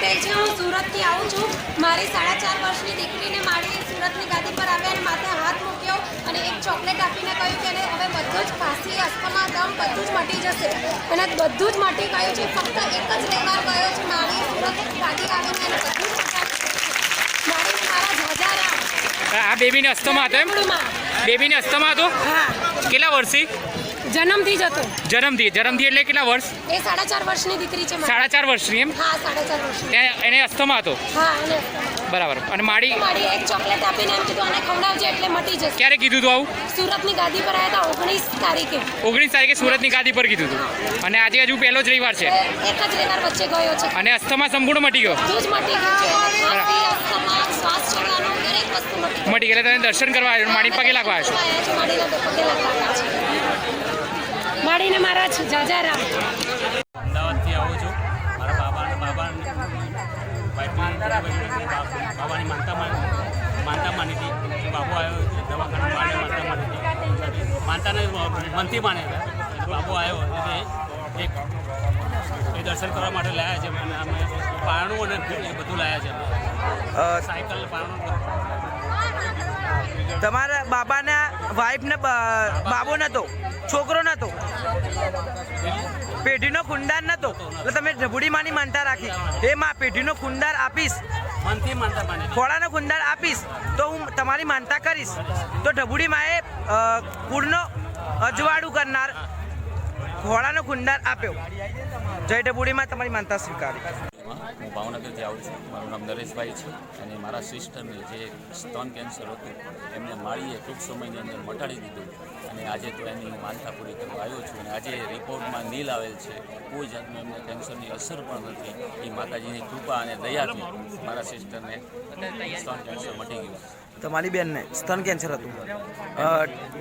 પટેલ છે હું સુરતથી આવું છું. મારી સાડા ચાર વર્ષની દીકરીને મારી સુરતની ગાદી પર આવ્યા અને માથે હાથ મૂક્યો અને એક ચોકલેટ આપીને કહ્યું કે એને હવે બધું જ ખાંસી અસ્થમા દમ બધું જ મટી જશે. અને બધું જ મટી ગયું છે. ફક્ત એક જ વ્યવહાર ગયો છે. મારી સુરતની ગાદી આવીને એને બધું જ. મારી મારા ધજારા આ બેબીને અસ્થમા હતો એમ. બેબીને અસ્થમા હતો? હા. કેટલા વર્ષથી? જન્મથી જ હતો. જન્મથી જન્મથી એટલે કેટલા વર્ષ? એ સાડા ચાર વર્ષની દીકરી છે સાડા ચાર વર્ષની એમ? હા સાડા ચાર વર્ષની એને અસ્થમા હતો? હા બરાબર. અને માડી? મારી એક ચોકલેટ આપીને એમ કીધું આને ખવડાવજે એટલે મટી જશે. ક્યારે કીધું હતું આવું? સુરતની ગાદી પર આવ્યા હતા ઓગણીસ તારીખે. ઓગણીસ તારીખે સુરતની ગાદી પર કીધું હતું અને આજે હજુ પહેલો જ રવિવાર છે? એક જ રવિવાર વચ્ચે ગયો છે. અને અસ્થમા સંપૂર્ણ મટી ગયો? જ મટી ગયું મટી. ગયેલા તમે દર્શન કરવા આવ્યો માડી પગે લાગવા આવ્યો છો આવ્યા છે, માડીના પગે લાગવાના છે. માડીને મારા જ જાજારા. અમદાવાદથી આવું છું. મારા બાબા બાબા બાબાની માનતા માની માનતા માની હતી બાબુ આવ્યો દવાખાને માને માનતા માની હતી. માનતાને મનથી માને બાબુ આવ્યો એટલે એક એ દર્શન કરવા માટે લાયા છે. અને અમે પારણું અને બધું લાયા છે. સાયકલ પારણું તમારા બાબાના વાઈફને બાબો નતો? છોકરો નતો. પેઢીનો ખુંડાર નતો. એટલે તમે ઢબુડી માની માનતા રાખી. એ માં પેઢીનો ખુંડાર આપીશ. ખોળાનો ખુંડાર આપીશ. તો હું તમારી માનતા કરીશ. તો ઢબુડી માએ કુળનો અજવાળું કરનાર ખોળાનો ખુંડાર આપ્યો. જય ઢબુડીમાં તમારી માનતા સ્વીકારી. હું ભાવનગરથી આવું છું. મારું નામ નરેશભાઈ છે અને મારા સિસ્ટરને જે સ્તન કેન્સર હતું એમને માળીએ ટૂંક સમયની અંદર મટાડી દીધું અને આજે તો એની માનતા પૂરી કરવા આવ્યો છું અને આજે રિપોર્ટમાં નીલ આવેલ છે. કોઈ જાતનું એમને કેન્સરની અસર પણ નથી. એ માતાજીની કૃપા અને દયાથી મારા સિસ્ટરને સ્તન કેન્સર મટી ગયું તમારી બેનને સ્તન કેન્સર હતું.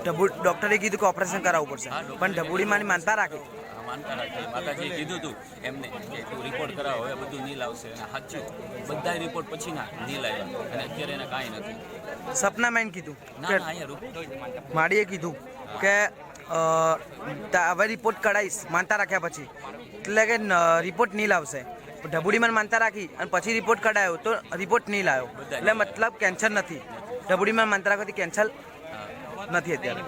ઢબુ ડૉક્ટરે કીધું કે ઓપરેશન કરાવવું પડશે. પણ ઢબુડી માની માનતા રાખી. માનતા રાખી માતાજીએ કીધું હતું એમને કે તું રિપોર્ટ કરાવો હવે બધું નીલ આવશે. અને સાચું બધા રિપોર્ટ પછીના નીલ આવ્યા. અને અત્યારે એને કાંઈ નથી. સપના મેન કીધું. ના અહીંયા માડીએ કીધું કે હવે રિપોર્ટ કઢાઈશ માનતા રાખ્યા પછી. એટલે કે રિપોર્ટ નહીં લાવશે ઢબુડીમાં માનતા રાખી અને પછી રિપોર્ટ કઢાયો તો રિપોર્ટ નહીં લાવ્યો એટલે મતલબ કેન્સર નથી. ઢબુડીમાં માનતા રાખવાથી કેન્સર નથી અત્યારે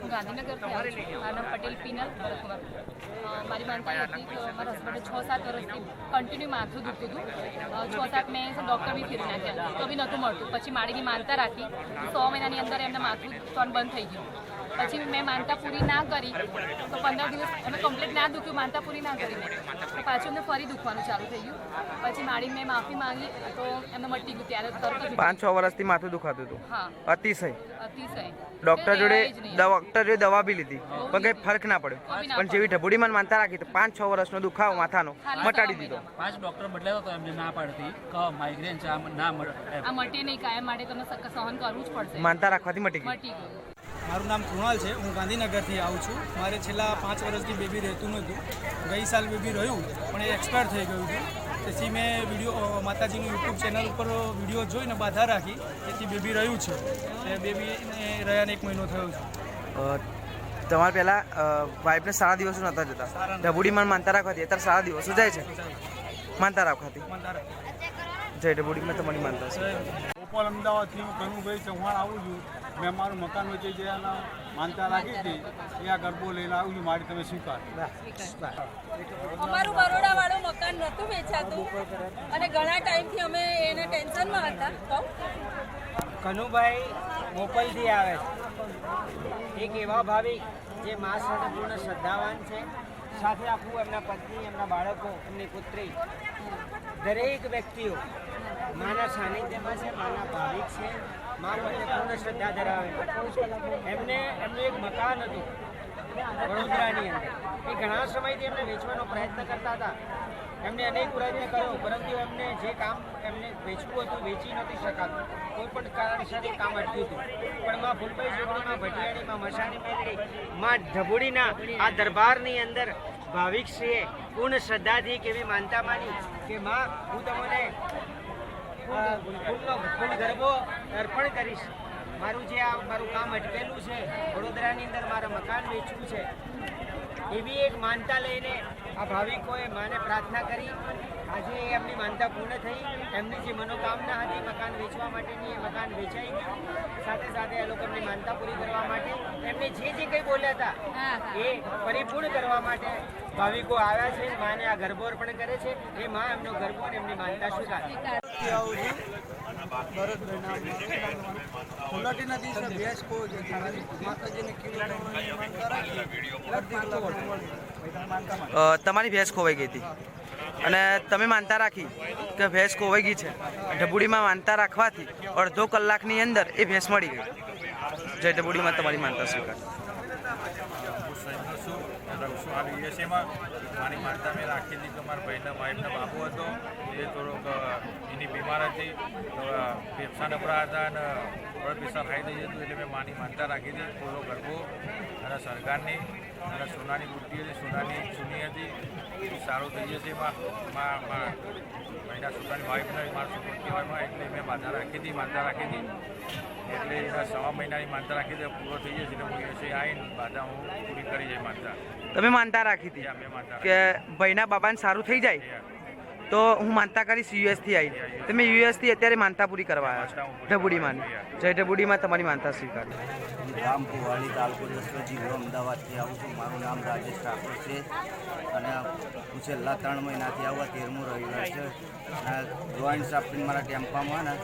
હું ગાંધીનગરથી નામ પટેલ પીનલ મારી માનતા મારા હસબન્ડે છ સાત વર્ષથી કન્ટિન્યુ માથું દુખતું હતું. છ સાત મેં ડૉક્ટર બી ફેરી નાખ્યા. તો બી નહોતું મળતું. પછી માળીની માનતા રાખી. સો મહિનાની અંદર એમને માથું ત્રણ બંધ થઈ ગયું. પછી મેં માનતા પૂરી ના કરી તો પંદર દિવસ અમે કમ્પ્લીટ ના દુખ્યું માનતા પૂરી ના કરી તો પાછું અમને ફરી દુખવાનું ચાલુ થઈ ગયું. પછી મારી મેં માફી માંગી તો એમને મટી ગયું ત્યારે તરત પાંચ છ વર્ષથી માથું દુખાતું હતું. હા. અતિશય. અતિશય. ડૉક્ટર જોડે. ડૉક્ટર જોડે દવા બી લીધી પણ કંઈ ફરક ના પડ્યો. પણ જેવી ઢબુડી માન માનતા રાખી તો પાંચ છ વર્ષનો દુખાવો માથાનો મટાડી દીધો. પાંચ ડોક્ટર બદલાયો તો એમને ના પાડતી. કે માઇગ્રેન છે આ ના મળે આ મટી નહીં કાયમ માટે તમને સહન કરવું જ પડશે. માનતા રાખવાથી મટી ગઈ મટી ગયું. મારું નામ કૃણાલ છે. હું ગાંધીનગરથી આવું છું. મારે છેલ્લા પાંચ વર્ષથી બેબી રહેતું નહોતું. ગઈ સાલ બેબી રહ્યું પણ એ એક્સપાયર થઈ ગયું હતું. તેથી મેં વીડિયો માતાજીનું યુટ્યુબ ચેનલ ઉપર વીડિયો જોઈને બાધા રાખી તેથી બેબી રહ્યું છે. તે બેબીને રહ્યાને એક મહિનો થયો છે. તમારે પહેલાં વાઇફને સારા દિવસો નહોતા જતા. ઢબુડીમાં માનતા રાખવાથી અત્યારે સારા દિવસો જાય છે. માનતા રાખવાથી જય ઢબુડીમાં તમારી માનતા. છે ભોપાલ અમદાવાદથી હું કનુભાઈ ચૌહાણ આવું છું. મેં મારું મકાન વેચી જયાના માનતા રાખી હતી એ આ ગરબો લઈને આવું છું. મારી તમે સ્વીકાર. અમારું બરોડાવાળું મકાન નહોતું વેચાતું. અને ઘણા ટાઈમથી અમે એના ટેન્શનમાં હતા. કનુભાઈ મોકલથી આવે છે. એક એવા ભાવિક જે મા સાથે શ્રદ્ધાવાન છે. સાથે આખું એમના પત્ની, એમના બાળકો, એમની પુત્રી, દરેક વ્યક્તિઓ માના સાનિધ્યમાં છે, માના ભાવિક છે, મા પ્રત્યે પૂર્ણ શ્રદ્ધા ધરાવે એમને, એમનું એક મકાન હતું વડોદરાની અંદર. એ ઘણા સમયથી એમને વેચવાનો પ્રયત્ન કરતા હતા. એમને અનેક પ્રયત્ન કર્યો, પરંતુ એમને જે કામ એમને વેચવું હતું, વેચી નથી શકાતું. કોઈ પણ કારણસર એ કામ અટક્યું હતું. પણ માં ભૂલભાઈ જોગણીમાં ભટિયાળીમાં મસાણી મેળવી માં ઢબુડીના આ દરબારની અંદર ભાવિકશ્રીએ પૂર્ણ શ્રદ્ધાથી કેવી માનતા માની કે માં, હું તમને ફૂલનો ફૂલ ગરબો અર્પણ કરીશ. મારું જે આ, મારું કામ અટકેલું છે, વડોદરાની અંદર મારા મકાન વેચવું છે. એવી એક માનતા લઈને આ ભાવિકોએ માને પ્રાર્થના કરી. આજે એમની માનતા પૂર્ણ થઈ. એમની જે મનોકામના હતી મકાન વેચવા માટેની એ મકાન વેચાઈ ગયું. સાથે સાથે એ લોકોની માનતા પૂરી કરવા માટે એમને જે જે કંઈ બોલ્યા હતા એ પરિપૂર્ણ કરવા માટે ભાવિકો આવ્યા છે. માને આ ગરબો અર્પણ કરે છે. એ માં એમનો ગરબો અને એમની માનતા સ્વીકારે. દિવસે ભેંસ માતાજીને તમારી ભેંસ ખોવાઈ ગઈ હતી. અને તમે માનતા રાખી કે ભેંસ ખોવાઈ ગઈ છે. ઢબુડીમાં માનતા રાખવાથી અડધો કલાકની અંદર એ ભેંસ મળી ગઈ. જય ઢબુડીમાં તમારી માનતા સ્વીકાર. છું યુએસએમાં મારી માનતા મેં રાખી હતી કે મારા ભાઈના વાઈફનો બાબુ હતો. એ થોડોક એની બીમાર હતી ફેફસા નબળા હતા અને બ્લડ પ્રેશર હાઈ થઈ જતું એટલે મેં માની માનતા રાખી હતી પૂરો ગરબો અને સરકારની અને સોનાની બુટ્ટી હતી સોનાની ચૂની હતી. સારું થઈ જશે એમાં. મા- મા- મહિના છોકરાની વાઈફને મારા છોકરો કહેવામાં એટલે મેં માનતા રાખી હતી માનતા રાખી હતી. એટલે એના સવા મહિનાની માનતા રાખી હતી પૂરો થઈ જશે એટલે હું યુએસએ આવીને બાધા હું પૂરી કરી જાય માનતા. તમે માનતા રાખી હતી કે ભાઈના બાબાને સારું થઈ જાય? તો હું માનતા કરીશ યુએસથી આવી તમે યુએસથી અત્યારે માનતા પૂરી કરવા આવ્યા છો. ઢબુડીમાં જય ઢબુડીમાં તમારી માનતા સ્વીકાર. રામપુર વાળી તાલુકો દસરો હું અમદાવાદથી આવું છું. મારું નામ રાજેશ ઠાકોર છે. અને હું છેલ્લા ત્રણ મહિનાથી આવું તેરમું રવિવાર છે. અને જોઈન્ટ સાફિંગ મારા ટેમ્પામાં ને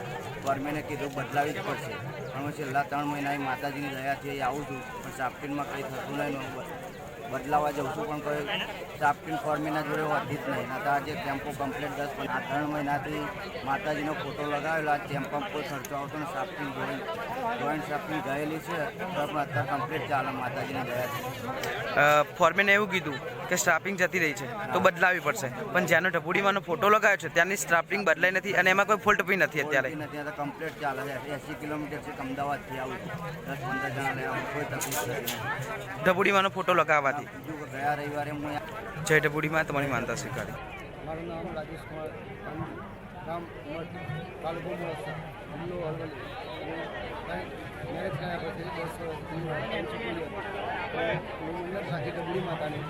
ફોર્મેને કીધું બદલાવી જ પડશે. પણ હું છેલ્લા ત્રણ મહિના માતાજીની દયાથી આવું છું. પણ સાફિંગમાં કંઈ થતું નહીં બદલાવા જાઉં છું પણ કોઈ સાફિંગ ફોર્મેના જોડે હોતી જ નહીં. તો આજે ટેમ્પો કમ્પ્લીટ દસ પણ આ ત્રણ મહિનાથી માતાજીનો ફોટો લગાવેલો આ ટેમ્પો કોઈ ખર્ચો આવતો ને સાફિંગ જોઈન્ટ જોઈન્ટ સાફિંગ ગયેલી છે પણ અત્યારે કમ્પ્લીટ ચાલે માતાજીની છે ફોર્મેને એવું કીધું કે સ્ટ્રાફિંગ જતી રહી છે તો બદલાવી પડશે. પણ જ્યાંનો ઢબુડીમાંનો ફોટો લગાવ્યો છે ત્યાંની સ્ટ્રાફિંગ બદલાઈ નથી અને એમાં કોઈ ફોલ્ટ બી નથી અત્યારે. કમ્પ્લીટ ચાલે છે. એસી કિલોમીટર છે અમદાવાદથી આવું દસ પંદર જણા કોઈ તકલીફ નથી ઢબુડીમાંનો ફોટો લગાવવાથી કે ગયા રવિવારે હું અહીંયા જય ઢબુડીમાં તમારી માનતા સ્વીકારી. મારું નામ રાજેશ કુમાર ગામ તાલુકો મોરસા જિલ્લો અરવલ્લી. મેરેજ કર્યા પછી દસ વર્ષ ડબડી માતાની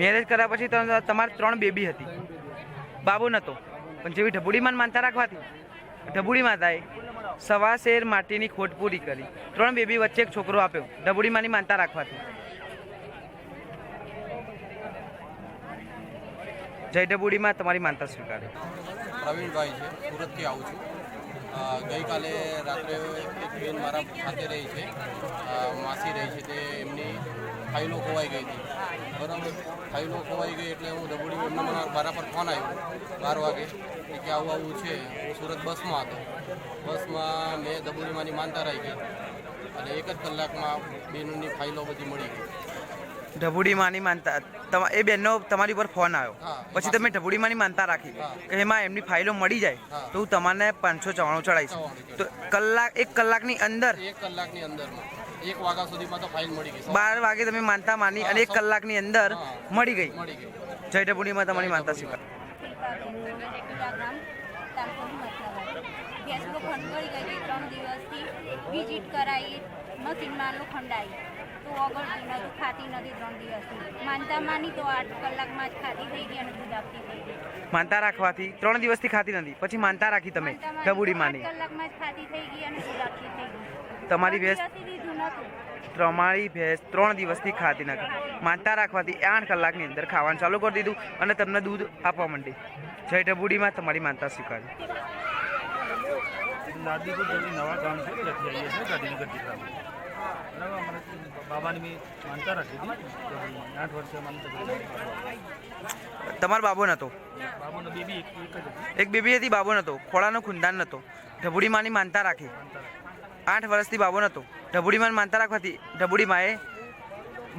મેરેજ કર્યા પછી તમારે ત્રણ બેબી હતી. બાબુ નહોતો પણ જેવી ઢબુડીમાં માનતા રાખવાથી? ઢબુડી માતાએ સવા શેર માટીની ખોટ પૂરી કરી. ત્રણ બેબી વચ્ચે એક છોકરો આપ્યો. ઢબુડીમાંની માનતા રાખવાથી. જય ઢબુડીમાં તમારી માનતા સ્વીકારે. પ્રવીણભાઈ છે, સુરતથી આવું છું. ગઈકાલે રાત્રે એક બેન મારા સાથે રહી છે. માસી રહી છે તે એમની ફાઇલો ખોવાઈ ગઈ હતી. બરાબર? ફાઇલો ખોવાઈ ગઈ એટલે હું એમને મને મારા પર ફોન આવ્યો બાર વાગે કે આવું આવું છે. હું સુરત બસમાં હતો. બસમાં મેં દબોડીમાંની માનતા રહી ગઈ અને એક જ કલાકમાં બેનની ફાઇલો બધી મળી ગઈ. ઢબુડીમાંની માનતા એ બેનનો તમારી ઉપર ફોન આવ્યો. પછી તમે ઢબુડીમાંની માનતા રાખી. કે એમાં એમની ફાઇલો મળી જાય તો હું તમને પાંચસો ચવાણું ચડાવીશ. તો કલાક એક કલાકની અંદર એક કલાકની અંદરમાં. એક વાગ્યા સુધીમાં તો ફાઇલ મળી ગઈ બાર વાગે તમે માનતા માની અને એક કલાકની અંદર મળી ગઈ. મળી ગઈ. જય ઢબુડીમાં તમારી માનતા સ્વીકાર. ગેસનો ખંડ મળી ગઈ હતી ત્રણ દિવસથી વિઝિટ કરાવી મશીનમાં ખંડાઈ તો ઓગળતું નતું ખાતી નથી ત્રણ દિવસથી માનતા માની તો આઠ કલાકમાં જ ખાતી થઈ ગઈ અને દૂધ આપતી થઈ ગઈ માનતા રાખવાથી ત્રણ દિવસથી ખાતી નથી પછી માનતા રાખી તમે માનતા માની કલાકમાં જ ખાતી થઈ ગઈ અને દૂધ આપતી થઈ ગઈ. તમારી ભેંસ તમારી ભેંસ ત્રણ દિવસથી ખાતી નથી. માનતા રાખવાથી આઠ કલાકની અંદર ખાવાનું ચાલુ કરી દીધું અને તમને દૂધ આપવા માંડી. જય ઢબુડીમાં તમારી માનતા સ્વીકારી. નાદીપુર જલ્દી નવા ગામ છે ત્યાંથી આવીએ છીએ ગાંધીનગર જિલ્લામાં બરાબર અમારે બાબાની મેં માનતા રાખી હતી. આઠ વર્ષે માનતા તમારો બાબો નહોતો બાબાનો બેબી એક જ હતી. એક બેબી હતી બાબો નહોતો ખોળાનો ખૂનદાન નહોતો ઢબુડીમાંની માનતા રાખી. આઠ વર્ષથી બાબો નહોતો. ઢબુડીમાં માનતા રાખવાથી ઢબુડીમાં એ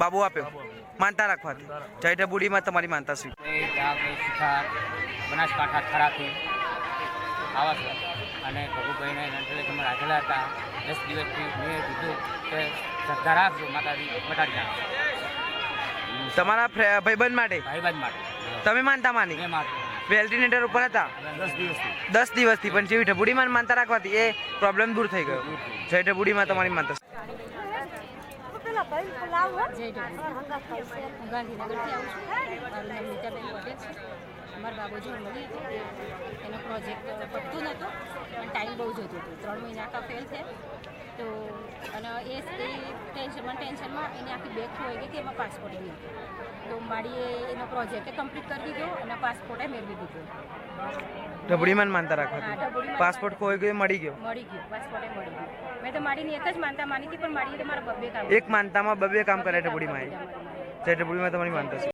બાબો આપ્યો. માનતા રાખવાથી. જય ઢબુડીમાં તમારી માનતા શું બનાસકાંઠા ખરાથી આવા છે. અને પ્રભુભાઈને એટલે રાખેલા હતા. દસ દિવસથી મેં કીધું કે શ્રદ્ધા રાખજો માતાજી નાખશે તમારા ભાઈબંધ માટે? ભાઈબંધ માટે. તમે માનતા માની? વેલ્ટિનેટર ઉપર હતા? દસ દિવસથી. પણ જેવી ઢબુડીમાં માનતા રાખવાથી એ પ્રોબ્લેમ દૂર થઈ ગયો. જય ઢબુડીમાં તમારી માનતા મારું બાબુ મળી હતો. એનો પ્રોજેક્ટ પટતું નહોતું પણ ટાઈમ બહુ જતો હતો. ત્રણ મહિના આખા ફેલ થયા. તો અને એ ટેન્શનમાં ટેન્શનમાં એની આખી બેગ ખોઈ ગઈ કે એમાં પાસપોર્ટ હતો તો માડીએ એનો પ્રોજેક્ટ કમ્પ્લીટ કરી દીધો અને પાસપોર્ટે મેળવી દીધો. ઢબડીમાં માનતા રાખવા પાસપોર્ટ ખોઈ ગયો મળી ગયો? મળી ગયો પાસપોર્ટ મળી ગયો. મેં તો મારીની એક જ માનતા માની હતી પણ મારી મારા બબ્બે કામ એક માનતામાં બબે કામ કરે ઢબડીમાં એ. ઢબુડીમાં તમારી માનતા છે.